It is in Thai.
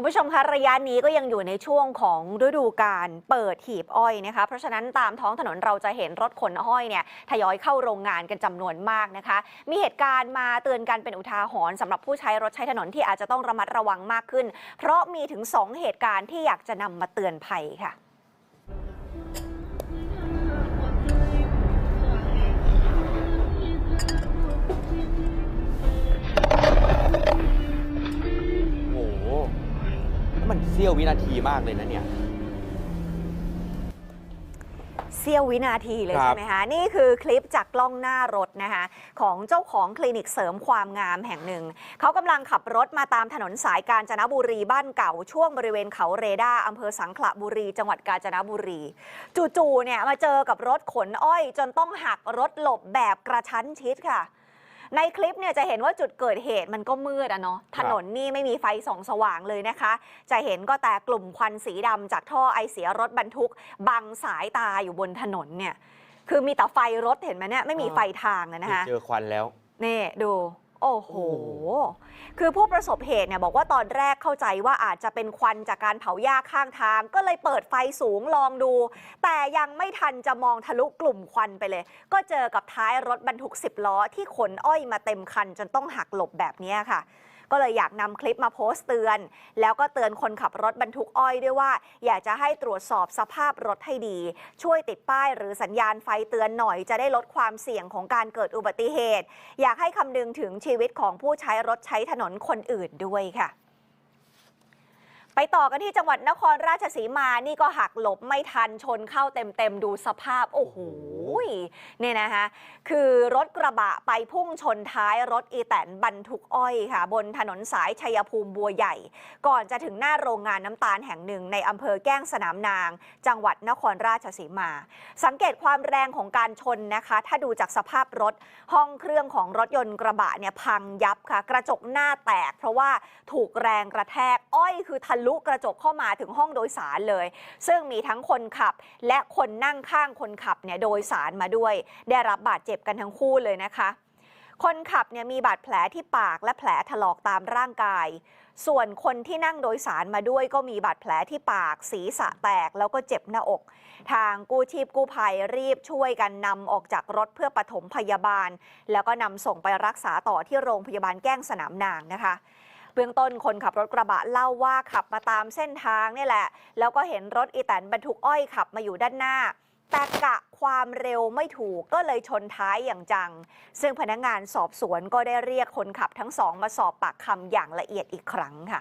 คุณผู้ชมคะระยะนี้ก็ยังอยู่ในช่วงของฤดูการเปิดหีบอ้อยนะคะเพราะฉะนั้นตามท้องถนนเราจะเห็นรถขนอ้อยเนี่ยทยอยเข้าโรงงานกันจำนวนมากนะคะ มีเหตุการณ์มาเตือนกันเป็นอุทาหรณ์สำหรับผู้ใช้รถใช้ถนนที่อาจจะต้องระมัดระวังมากขึ้น เพราะมีถึง 2 เหตุการณ์ที่อยากจะนำมาเตือนภัยค่ะ สี้ยววินาทีมากเลยนะเนี่ย เสี้ยววินาทีเลยครับ ใช่ไหมคะ นี่คือคลิปจากกล้องหน้ารถนะคะ ของเจ้าของคลินิกเสริมความงามแห่งหนึ่ง เขากำลังขับรถมาตามถนนสายกาญจนบุรีบ้านเก่า ช่วงบริเวณเขาเรดาอำเภอสังขละบุรี จังหวัดกาญจนบุรี จู่ๆเนี่ยมาเจอกับรถขนอ้อย จนต้องหักรถหลบแบบกระชั้นชิดค่ะ ในคลิปเนี่ยจะเห็นว่าจุดเกิดเหตุมันก็มืดอะเนาะถนนนี่ไม่มีไฟส่องสว่างเลยนะคะ จะเห็นก็แต่กลุ่มควันสีดำจากท่อไอเสียรถบรรทุกบังสายตาอยู่บนถนนเนี่ยคือมีแต่ไฟรถเห็นไหมเนี่ยไม่มีไฟทางอะนะคะเจอควันแล้วนี่ดู โอ้โหโอ้โห คือผู้ประสบเหตุเนี่ยบอกว่าตอนแรกเข้าใจว่าอาจจะเป็นควันจากการเผาหญ้าข้างทาง ก็เลยเปิดไฟสูงลองดู แต่ยังไม่ทันจะมองทะลุกลุ่มควันไปเลย ก็เจอกับท้ายรถบรรทุก 10 ล้อที่ขนอ้อยมาเต็มคันจนต้องหักหลบแบบเนี้ยค่ะ ก็เลยอยากนำคลิปมาโพสต์เตือน แล้วก็เตือนคนขับรถบรรทุกอ้อยด้วยว่า อยากจะให้ตรวจสอบสภาพรถให้ดี ช่วยติดป้ายหรือสัญญาณไฟเตือนหน่อยจะได้ลดความเสี่ยงของการเกิดอุบัติเหตุ อยากให้คำนึงถึงชีวิตของผู้ใช้รถใช้ถนนคนอื่นด้วยค่ะไปต่อกันที่จังหวัดนครราชสีมา นี่ก็หักหลบไม่ทันชนเข้าเต็มๆ ดูสภาพ โอ้โห เนี่ยนะคะคือรถกระบะไปพุ่งชนท้ายรถอีแตนบรรทุกอ้อยค่ะ บนถนนสายชัยภูมิบัวใหญ่ ก่อนจะถึงหน้าโรงงานน้ำตาลแห่งหนึ่งในอำเภอแก้งสนามนาง จังหวัดนครราชสีมา สังเกตความแรงของการชนนะคะ ถ้าดูจากสภาพรถห้องเครื่องของรถยนต์กระบะเนี่ยพังยับค่ะ กระจกหน้าแตก เพราะว่าถูกแรงกระแทกอ้อยคือทะลุกระจกเข้ามาถึงห้องโดยสารเลย ซึ่งมีทั้งคนขับ และคนนั่งข้างคนขับเนี่ยโดยสารมาด้วย ได้รับบาดเจ็บกันทั้งคู่เลยนะคะ คนขับเนี่ยมีบาดแผลที่ปากและแผลถลอกตามร่างกาย ส่วนคนที่นั่งโดยสารมาด้วย ก็มีบาดแผลที่ปาก ศีรษะแตกแล้วก็เจ็บหน้าอก ทางกู้ชีพกู้ภัยรีบช่วยกันนำออกจากรถเพื่อปฐมพยาบาล แล้วก็นำส่งไปรักษาต่อที่โรงพยาบาลแก้งสนามนางนะคะเบื้องต้นคนขับรถกระบะเล่าว่าขับมาตามเส้นทางนี่แหละ แล้วก็เห็นรถอีแตนบรรทุกอ้อยขับมาอยู่ด้านหน้า แต่กะความเร็วไม่ถูกก็เลยชนท้ายอย่างจัง ซึ่งพนักงานสอบสวนก็ได้เรียกคนขับทั้งสองมาสอบปากคำอย่างละเอียดอีกครั้งค่ะ